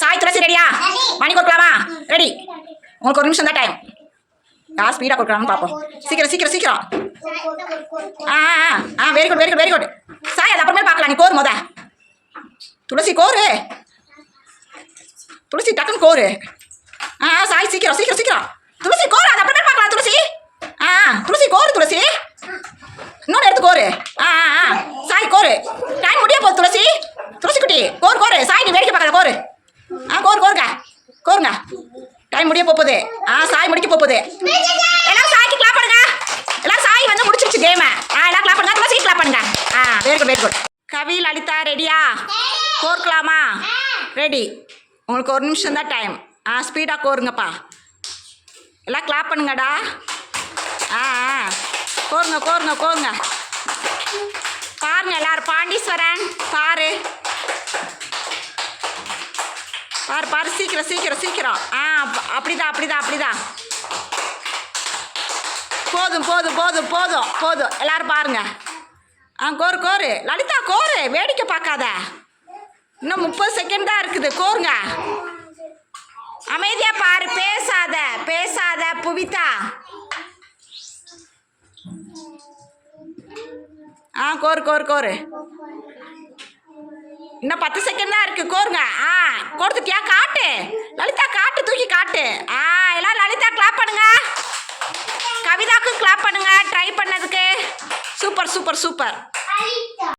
சாய் துளசி ரெடியா மணி கொடுக்கலாமா? ரெடி உங்களுக்கு ஒரு நிமிஷம் தான் டைம் யார் ஸ்பீடாக கொடுக்குறாங்கன்னு பார்ப்போம். சீக்கிரம் சீக்கிரம் சீக்கிரம். ஆ ஆ ஆ. Very good very good very good Sai அது அப்புறமே பார்க்கலாம். நீ கோரு மொத. துளசி கோரு. துளசி டக்குன்னு கோரு. ஆ சாய் சீக்கிரம் சீக்கிரம் சீக்கிரம். துளசி கோரு அது அப்புறமே பார்க்கலாம் துளசி. ஆ துளசி கோரு துளசி. இன்னொன்று எடுத்து கோரு. ஆ ஆ சாய் கோரு. டைம் முடிய போகுது துளசி. துளசி குட்டி கோரு கோரு. சாய் நீ வேடிக்கை பார்க்கற கோரு. ஆ கோர் கோருங்க. கோருங்க. டைம் முடிய போகுது ஆ சாய் முடிக்க போகுது எல்லாம் சாய்க்கு கிளாப் பண்ணுங்க. எல்லாம் சாய் வந்து முடிச்சிருச்சு கேமை ஆ எல்லாம் கிளாப் பண்ணுங்க. துளசி கிளாப் பண்ணுங்க. ஆ very good very good Kavi Lalitha ரெடியா கோர்க்கலாமா? ரெடி உங்களுக்கு ஒரு நிமிஷம் தான் டைம் ஆ ஸ்பீடாக கோருங்கப்பா. எல்லாம் கிளாப் பண்ணுங்கடா. ஆ ஆ. கோருங்க கோருங்க கோருங்க. பாருங்க எல்லாரும். பாண்டீஸ்வரன் பாரு. பாரு பாரு சீக்கிரம் சீக்கிரம் சீக்கிரம். ஆ அப்படிதான் அப்படிதான் அப்படிதான். போதும் போதும் போதும் போதும் போதும். எல்லாரும் பாருங்க. ஆ கோரு கோரு. லலிதா கோரு வேடிக்கை பார்க்காத. இன்னும் முப்பது செகண்ட் தான் இருக்குது. கோருங்க. அமைதியாக பாரு பேசாத பேசாத புவிதா. ஆ கோரு கோரு கோரு. இன்னும் பத்து செகண்ட் தான் இருக்கு. கோருங்க. ஆ கொடுத்துட்டியா காட்டு? லலிதா காட்டு தூக்கி காட்டு. ஆ எல்லாம் லலிதா கிளாப் பண்ணுங்க. கவிதாக்கும் கிளாப் பண்ணுங்க ட்ரை பண்ணதுக்கு. Super super super